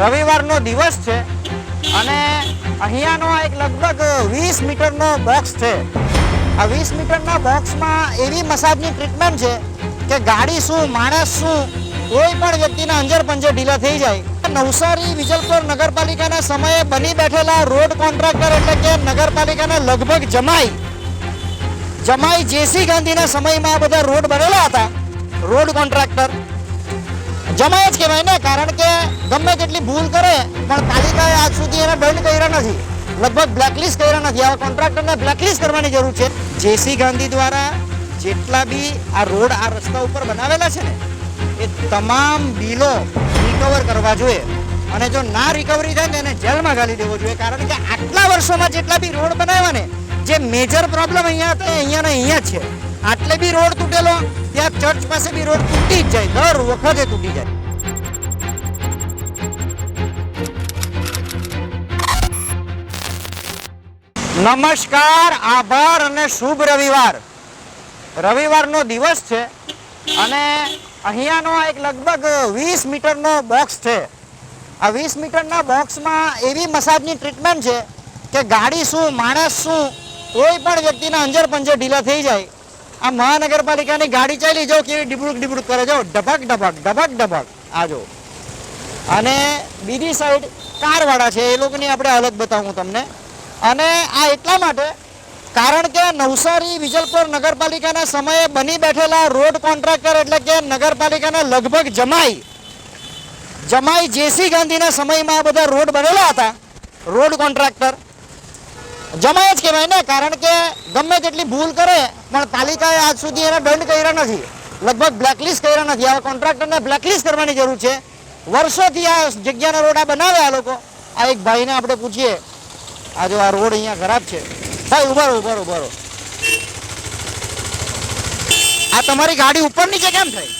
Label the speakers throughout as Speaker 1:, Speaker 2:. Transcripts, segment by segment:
Speaker 1: રવિવારનો દિવસ છે અને અહીંયાનો એક લગભગ વીસ મીટરનો બોક્સ છે. આ વીસ મીટરના બોક્સમાં એવી મસાજની ટ્રીટમેન્ટ છે કે ગાડી શું, માણસ શું, કોઈ પણ વ્યક્તિના અંજર પંજર ઢીલા થઈ જાય. નવસારી વિજલપુર નગરપાલિકાના સમયે બની બેઠેલા રોડ કોન્ટ્રાક્ટર એટલે કે નગરપાલિકાના લગભગ જમાઈ જમાઈ જેસી ગાંધીના સમયમાં આ બધા રોડ બનેલા હતા. રોડ કોન્ટ્રાક્ટર જમાય જ કહેવાય ને, કારણ કે ગમે તેટલી ભૂલ કરે, પણ પાલિકાએ આજ સુધી એને દંડ કર્યા નથી. લગભગ બ્લેકલિસ્ટ કર્યા નથી. આવા કોન્ટ્રાક્ટરને બ્લેકલિસ્ટ કરવાની જરૂર છે. જેસી ગાંધી દ્વારા જેટલા બી આ રોડ આ રસ્તા ઉપર બનાવેલા છે ને, એ તમામ બિલો રિકવર કરવા જોઈએ. અને જો ના રિકવરી થાય ને, એને જેલમાં ગાલી દેવો જોઈએ. કારણ કે આટલા વર્ષોમાં જેટલા બી રોડ બનાવ્યા ને, જે મેજર પ્રોબ્લેમ અહીંયા હતા, એ અહીંયા ને અહીંયા જ છે. આટલે બી રોડ તૂટેલો, ત્યાં ચર્ચ પાસે બી રોડ તૂટી જ જાય, દર વખતે તૂટી જાય. નમસ્કાર, આભાર અને શુભ રવિવાર. રવિવારનો દિવસ છે અને અહીંયાનો એક લગભગ વીસ મીટરનો બોક્સ છે. આ વીસ મીટરના બોક્સમાં એવી મસાજની ટ્રીટમેન્ટ છે કે ગાડી શું, માણસ શું, કોઈ પણ વ્યક્તિના અંજર પંજર ઢીલા થઈ જાય આ મહાનગરપાલિકાની ગાડી ચાલી, જો કેવી ડીબડુક ડીબડુક કરે, જો ડબક ડબક ડબક ડબક આ જો. અને બીજી સાઈડ કારવાળા છે, એ લોકોની આપણે હાલત બતાવું તમને. અને આ એટલા માટે, કારણ કે નવસારી વિજલપુર નગરપાલિકાના સમયે બની બેઠેલા રોડ કોન્ટ્રાક્ટર એટલે કે નગરપાલિકાના લગભગ જમાઈ જમાઈ જેસી ગાંધીના સમયમાં આ બધા રોડ બનેલા હતા, રોડ કોન્ટ્રાક્ટર. જમાય જ કહેવાય ને કારણ કે ગમે તેટલી ભૂલ કરે પણ પાલિકાએ આજ સુધી એને દંડ કર્યા નથી. લગભગ બ્લેકલિસ્ટ કર્યા નથી. આવા કોન્ટ્રાક્ટરને બ્લેકલિસ્ટ કરવાની જરૂર છે. વર્ષોથી આ જગ્યાના રોડ આ બનાવે આ લોકો. આ એક ભાઈને આપણે પૂછીએ. આ જો આ રોડ અહીંયા ખરાબ છે. ભાઈ ઉભારો ઉભારો ઉભારો આ તમારી ગાડી ઉપર નીચે કેમ થઈ?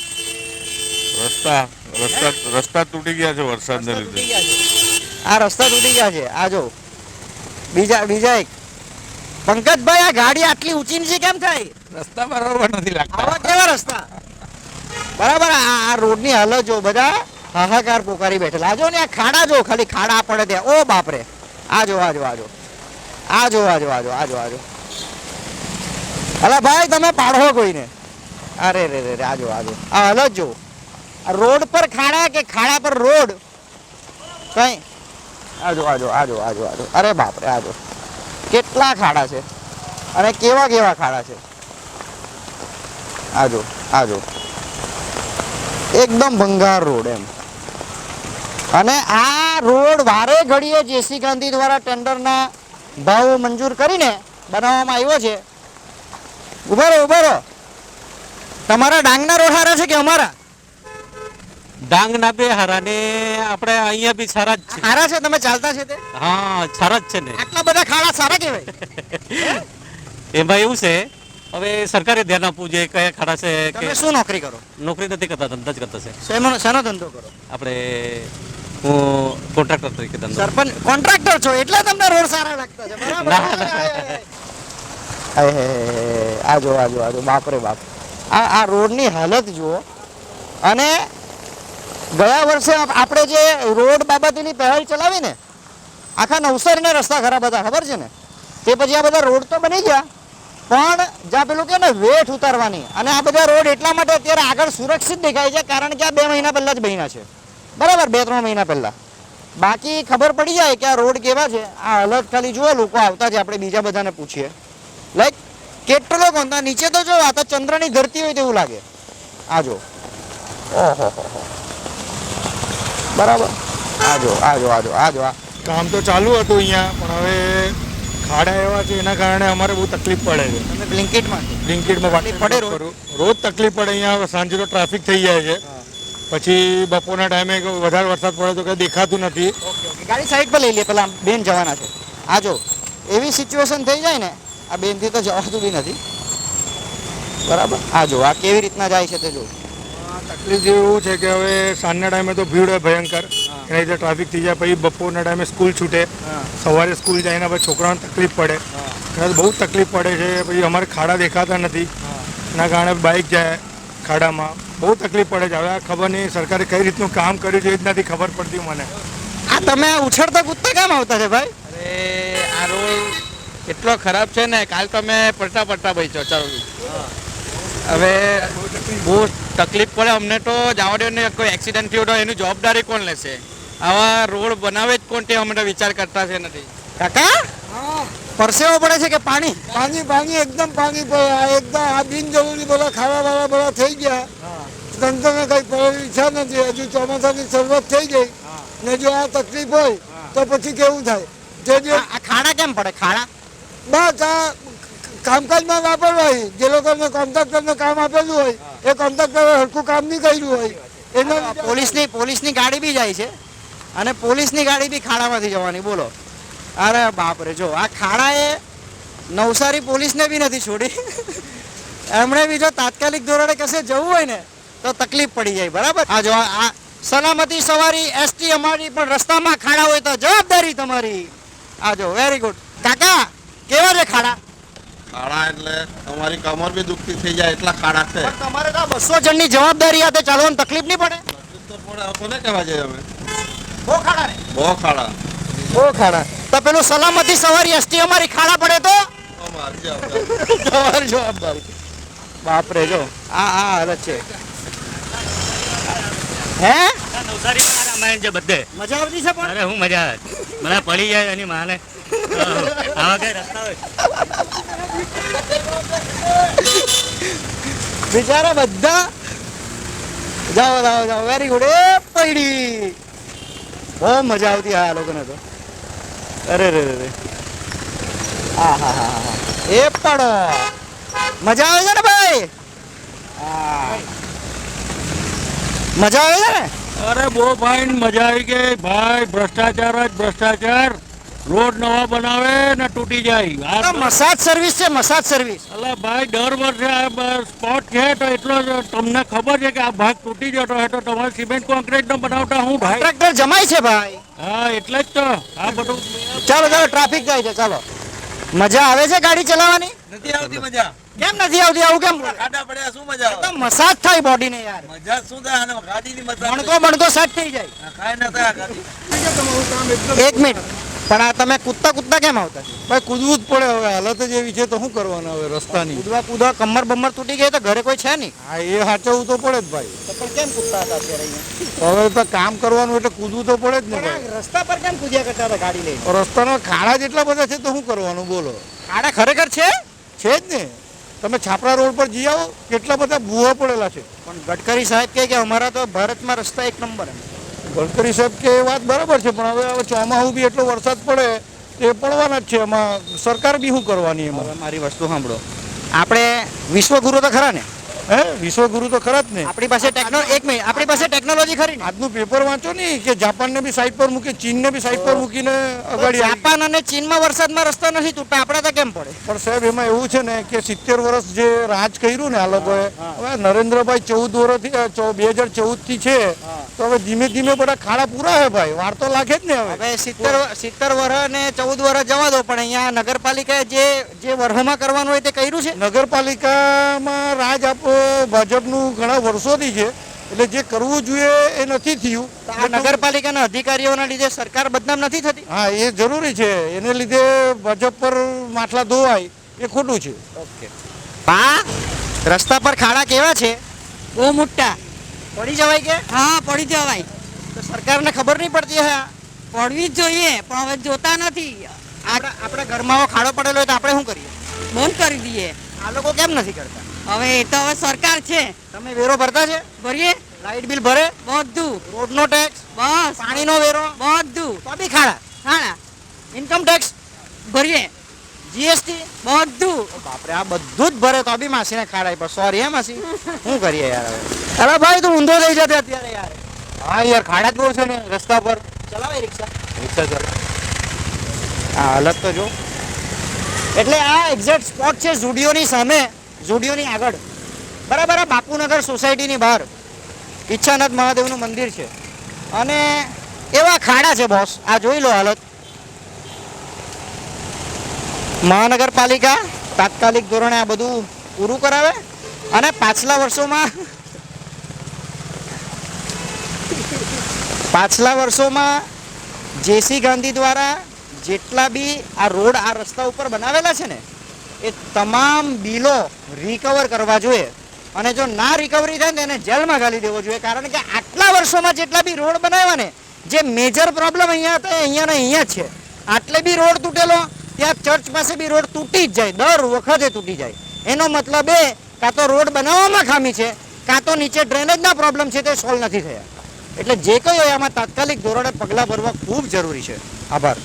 Speaker 2: રસ્તા રસ્તા રસ્તા તૂટી ગયા છે વરસાદને લીધે.
Speaker 1: આ રસ્તા તૂટી ગયા છે. આ જો. બીજા બીજા એક. પંકજભાઈ આ ગાડી આટલી ઊંચી નીચે કેમ થઈ
Speaker 2: રસ્તા બરાબર નથી લાગતા.
Speaker 1: આવા કેવા રસ્તા? બરાબર આ રોડની હાલત જો બધા હાહાકાર પોકારી બેઠેલા. આ જો ને આ ખાડા જો ખાલી ખાડા પડે ત્યાં. ઓ બાપરે. આ જો આ જો આજો આજો આ આજો આ જો આ જો આ જો આ જો. અલા ભાઈ તમે પાડો કોઈને? અરે રે રે આજો આ જો આ હાલત જો. રોડ પર ખાડા કે ખાડા પર રોડ? કઈ આજો આજો આજો આ જો આ જો આ જો અરે બાપરે, આજો. કેટલા ખાડા છે? અને કેવા કેવા ખાડા છે? આજો આજો. એકદમ ભંગાર રોડ એમ. અને આ રોડ વારે ઘડીએ જેસી ગાંધી દ્વારા ટેન્ડરના ભાવ મંજૂર કરીને બનાવવામાં આવ્યો છે. ઊભા રહો ઊભા રહો. તમારા ડાંગના રોડ હારા છે કે અમારા?
Speaker 3: ડાંગના બે હારા ને આપણે અહીંયા બી સારા જ છે.
Speaker 1: હારા છે? તમે ચાલતા છે તે?
Speaker 3: હા સારા જ છે ને.
Speaker 1: આટલા બધા ખાડા સારા કહેવાય.
Speaker 3: એમાં એવું છે હવે સરકારે ધ્યાન આપવું જોઈએ કયા ખાડા છે કે
Speaker 1: તમે શું નોકરી કરો?
Speaker 3: નોકરી નથી કરતા ધંધા જ કરતા છે.
Speaker 1: શેનો શેનો ધંધો કરો?
Speaker 3: આપણે હું કોન્ટ્રાક્ટર તરીકે ધંધો
Speaker 1: સરપંચ કોન્ટ્રાક્ટર છો એટલે તમને રોડ સારા લાગતા છે. બરાબર? આજો. આ આ જો આ જો. બાપ રે બાપ. આ આ રોડની હાલત જુઓ. અને ગયા વર્ષે આપણે જે રોડ બાબતની પહેલ ચલાવી ને, આખા નવસારીના રસ્તા ખરાબ હતા ખબર છે ને? તે પછી આ બધા રોડ તો બની ગયા, પણ જ્યાં પેલું કે ને, વેઠ ઉતારવાની. અને આ બધા રોડ એટલા માટે અત્યારે આગળ સુરક્ષિત દેખાય છે, કારણ કે આ બે મહિના પહેલાં જ બન્યા છે. બરાબર, બે ત્રણ મહિના પહેલાં. બાકી ખબર પડી જાય કે આ રોડ કેવા છે. આ હાલત ખાલી જુઓ, લોકો આવતા છે આપણે બીજા બધાને પૂછીએ. લાઈક કેટલો કોણ નીચે તો જો, આ તો ચંદ્રની ધરતી હોય તેવું લાગે. આ જો ઓહો બરાબર. આજો આજો આજો આજો આ
Speaker 4: કામ તો ચાલુ હતું અહીંયા પણ હવે ખાડા એવા છે એના કારણે અમારે બહુ તકલીફ પડે છે.
Speaker 1: તમે બ્લિન્કેટમાં
Speaker 4: બ્લિન્કેટમાં
Speaker 1: તકલીફ પડે રોજ?
Speaker 4: તકલીફ પડે અહીંયા સાંજે તો ટ્રાફિક થઈ જાય છે. પછી બપોરના ટાઈમે વધારે વરસાદ પડે તો કંઈ દેખાતું નથી.
Speaker 1: ગાડી સાઈડ પર લઈ લે પેલા બેન જવાના છે. આ જો એવી સિચ્યુએશન થઈ જાય ને આ બેનથી તો જવાતું બી નથી. બરાબર? આ જો આ કેવી રીતના જાય છે તે જો.
Speaker 4: તકલીફ જેવું છે કે હવે સાંજના ટાઈમે તો ભીડ હોય ભયંકર. એના લીધે ટ્રાફિક થઈ જાય પછી બપોરના ટાઈમે સ્કૂલ છૂટે. સવારે સ્કૂલ જાય એના પછી છોકરાઓને તકલીફ પડે. એના બહુ તકલીફ પડે છે પછી અમારે ખાડા દેખાતા નથી. એના કારણે બાઇક જાય ખાડામાં. બહુ તકલીફ પડે છે. હવે આ ખબર નહીં સરકારે કઈ રીતનું કામ કર્યું છે એ જ નથી ખબર પડતી મને.
Speaker 1: આ તમે ઉછળતા કૂદતા કેમ આવતા છે ભાઈ?
Speaker 5: અરે આ રોડ એટલો ખરાબ છે ને કાલ તમે પડતા પડતા પડતા બચ્યો ચાલો હવે બહુ તકલીફ પડે અમને તો જવા દો ને કોઈ એક્સિડન્ટ થયો તો એની જવાબદારી કોણ લેશે? આવા રોડ બનાવે જ કોણ તે અમે તો વિચાર કરતા છે નથી.
Speaker 1: કાકા? પરસેવો પડે છે કે પાણી?
Speaker 6: પાણી પાણી એકદમ પાણી પડે. આ એકદમ આ બિનજરૂરી બધા ખાવા વાળા બધા થઈ ગયા. તંત્રને કઈ ઈચ્છા નથી. હજુ ચોમાસાની શરૂઆત થઈ ગઈ. ને જો આ તકલીફ હોય તો પછી કેવું થાય? જે જે
Speaker 1: આ આ ખાડા કેમ પડે? ખાડા?
Speaker 6: બસ આ કામકાજમાં હોય, જે લોકોને કોન્ટ્રાક્ટરને કામ આપેલું હોય, એ કોન્ટ્રાક્ટરે હરખું કામ નહીં કર્યું હોય. એનો
Speaker 1: પોલીસની પોલીસની ગાડી બી જાય છે અને પોલીસની ગાડી બી ખાડામાંથી જવાની, બોલો. અરે બાપરે જો, આ ખાડાએ નવસારી પોલીસને બી નથી છોડી. એમણે બી જો તાત્કાલિક ધોરણે કશે જવું હોય ને, તો તકલીફ પડી જાય, બરાબર? આ જો, આ સલામતી સવારી એસટી અમારી પણ રસ્તામાં ખાડા હોય તો જવાબદારી તમારી. આ જો વેરી ગુડ કાકા, કેવા છે ખાડા?
Speaker 2: ખાડા એટલે તમારી કમર બી દુખતી થઈ જાય એટલા કાળા છે.
Speaker 1: તમારે તો બસો જણની જવાબદારી હાથે ચાલવાની તકલીફ નહીં પડે.
Speaker 2: તો પડે કોને કહેવા જઈએ અમે.
Speaker 1: બહુ ખાડા
Speaker 2: બહુ ખાડા.
Speaker 1: બહુ ખાડા. તો પેલું સલામતી સવારી એસટી અમારી ખાડા પડે તો? તમારી જવાબદારી. બાપરે જો. આ આ હાલત છે. હે?
Speaker 7: નવસારીમાં આ રામાયણ છે બધે.
Speaker 1: મજા આવતી છે પણ?
Speaker 7: અરે હું મજા આવે. મને પડી જાય એની માને. આવા કઈ રસ્તા હોય.
Speaker 1: બિચારા બધા જાઓ જાઓ જાઓ વેરી ગુડ એ પડી. બહુ મજા આવતી આ લોકોને તો. અરે રે રે રે હા હા હા હા. એ પડો મજા આવે છે ને ભાઈ? હા. મજા આવે છે ને?
Speaker 3: અરે બહુ ભાઈ મજા આવી ગઈ. ભાઈ ભ્રષ્ટાચાર જ ભ્રષ્ટાચાર. રોડ નવા બનાવે ને તૂટી જાય.
Speaker 1: આ મસાજ સર્વિસ છે મસાજ સર્વિસ
Speaker 3: એટલે ભાઈ દર વર્ષે આ સ્પોટ છે તો એટલો તમને ખબર છે કે આ ભાગ તૂટી જતો હોય તો તમારે સિમેન્ટ કોન્ક્રીટ નો બનાવતા હું ભાઈ?
Speaker 1: ટ્રેક્ટર જમાય છે ભાઈ.
Speaker 3: હા એટલે જ તો. આ બધું
Speaker 1: ચાલો ચાલો ટ્રાફિક જાય છે ચાલો. મજા આવે છે ગાડી ચલાવવાની?
Speaker 5: નથી આવતી મજા.
Speaker 1: કેમ નથી આવતી? આવું કેમ?
Speaker 5: ખાડા પડ્યા શું મજા
Speaker 1: આવે? મસાજ થાય બોડીને યાર.
Speaker 5: મજા શું થાય? અને ગાડી ની મજા
Speaker 1: મણકો મણકો સેટ થઈ જાય.
Speaker 5: કાઈ ન થાય ગાડી.
Speaker 1: એક મિનિટ. પણ આ તમે કૂદતા કૂદતા કેમ આવતા?
Speaker 6: ભાઈ કૂદવું જ પડે હવે. હાલત જ એવી છે તો શું કરવાનું હવે રસ્તાની?
Speaker 1: કૂદવા કૂદવા કમર બમર તૂટી ગઈ તો ઘરે કોઈ છે નહીં.
Speaker 6: હા એ સાચવવું તો પડે જ ભાઈ.
Speaker 1: પણ કેમ કૂદતા હતા અત્યારે અહીંયા?
Speaker 6: હવે તો કામ કરવાનું એટલે કૂદવું તો પડે જ ને ભાઈ.
Speaker 1: રસ્તા પર કેમ કૂદ્યા કરતા હતા ગાડી લઈને?
Speaker 6: રસ્તાના ખાડા જેટલા બધા છે તો શું કરવાનું? બોલો.
Speaker 1: ખાડા ખરેખર છે?
Speaker 6: છે જ ને. તમે છાપરા રોડ પર જઈ આવો કેટલા બધા ભૂવા પડેલા છે.
Speaker 1: પણ ગડકરી સાહેબ કહે કે અમારા તો ભારતમાં રસ્તા એક નંબર
Speaker 6: ગડકરી સાહેબ કે એ વાત બરાબર છે પણ હવે હવે ચોમાસું બી એટલો વરસાદ પડે એ પડવાના જ છે એમાં સરકાર બી શું કરવાની એમાં?
Speaker 1: મારી વસ્તુ સાંભળો. આપણે વિશ્વગુરુ તો ખરા ને?
Speaker 6: હે? વિશ્વગુરુ તો ખરા જ ને.
Speaker 1: આપણી પાસે ટેકનો એક મિનિટ આપણી પાસે ટેકનોલોજી ખરી ને.
Speaker 6: આજનું પેપર વાંચો ને કે જાપાનને બી સાઈડ પર મૂકી ચીનને બી સાઈડ પર મૂકીને અગાડી
Speaker 1: જાપાન અને ચીનમાં વરસાદમાં રસ્તા નથી તૂટતા આપણે તો કેમ પડે?
Speaker 6: પણ સાહેબ એમાં એવું છે ને કે સિત્તેર વર્ષ જે રાજ કર્યું ને આ લોકોએ હવે નરેન્દ્રભાઈ ચૌદ વર્ષથી બે હજાર ચૌદથી છે તો હવે ધીમે ધીમે બધા ખાડા પૂરા હે ભાઈ. વાર તો લાગે જ ને હવે.
Speaker 1: હવે સિત્તેર સિત્તેર વર્ષ અને ચૌદ વર્ષ જવા દો પણ અહીંયા નગરપાલિકાએ જે જે વર્ષમાં કરવાનું હોય તે કર્યું છે?
Speaker 6: નગરપાલિકામાં રાજ આપો ભાજપનું ઘણા વર્ષોથી છે. એટલે જે કરવું જોઈએ એ નથી થયું.
Speaker 1: આ નગરપાલિકાના અધિકારીઓના લીધે સરકાર બદનામ નથી થતી?
Speaker 6: હા એ જરૂરી છે. એને લીધે ભાજપ પર માટલા ધોવાય. એ ખોટું છે. ઓકે.
Speaker 1: પા રસ્તા પર ખાડા કેવા છે?
Speaker 8: બહુ મોટા.
Speaker 1: પડી જવાય કે?
Speaker 8: હા પડી જવાય.
Speaker 1: તો સરકારને ખબર નહીં પડતી હે
Speaker 8: પડવી જ જોઈએ પણ હવે જોતા નથી.
Speaker 1: આપણા આપણા ઘરમાં ખાડો પડેલો હોય તો આપણે શું કરીએ?
Speaker 8: બંધ કરી દઈએ.
Speaker 1: આ લોકો કેમ નથી કરતા?
Speaker 8: હવે એ તો હવે સરકાર છે.
Speaker 1: તમે વેરો ભરતા છે?
Speaker 8: ભરીએ?
Speaker 1: લાઇટ બિલ ભરે?
Speaker 8: બધું.
Speaker 1: રોડનો ટેક્સ
Speaker 8: બસ.
Speaker 1: પાણીનો વેરો?
Speaker 8: બધું.
Speaker 1: તો બી ખાડા.
Speaker 8: ખાડા.
Speaker 1: ઇન્કમ ટેક્સ
Speaker 8: ભરીએ.
Speaker 1: જીએસટી
Speaker 8: બધું.
Speaker 1: બાપરે આ બધું જ ભરે તો બી માસીને ખાડાય પર સોરી હે માસી. શું કરીએ યાર હવે? અરે ભાઈ તું ઊંધો થઈ જતો અત્યારે યાર. હા યાર ખાડા જ બહુ છે ને રસ્તા પર. ચલાવે રિક્ષા. રિક્ષા ચલાવે. આ હાલત તો જો. એટલે આ એક્ઝેક્ટ સ્પોટ છે ઝુડિયોની સામે ઝુડિયોની આગળ. બરાબર આ બાપુનગર સોસાયટીની બહાર. ઈચ્છાનાથ મહાદેવનું મંદિર છે. અને એવા ખાડા છે બોસ આ જોઈ લો હાલત. મહાનગરપાલિકા તાત્કાલિક ધોરણે આ બધું પૂરું કરાવે અને પાછલા વર્ષોમાં પાછલા વર્ષોમાં જેસી ગાંધી દ્વારા જેટલા બી આ રોડ આ રસ્તા ઉપર બનાવેલા છે ને, એ તમામ બિલો રિકવર કરવા જોઈએ. અને જો ના રિકવરી થાય ને એને જેલમાં ઘાલી દેવો જોઈએ. કારણ કે આટલા વર્ષોમાં જેટલા બી રોડ બનાવ્યા ને, જે મેજર પ્રોબ્લેમ અહીંયા હતા અહીંયા ને અહીંયા છે. આટલે બી રોડ તૂટેલો ત્યાં ચર્ચ પાસે બી રોડ તૂટી જ જાય, દર વખતે તૂટી જાય. એનો મતલબ એ, કાં તો રોડ બનાવવામાં ખામી છે, કાં તો નીચે ડ્રેનેજના પ્રોબ્લેમ છે, તે સોલ્વ નથી થયા. એટલે જે કંઈ હોય આમાં તાત્કાલિક ધોરણે પગલાં ભરવા ખૂબ જરૂરી છે. આભાર.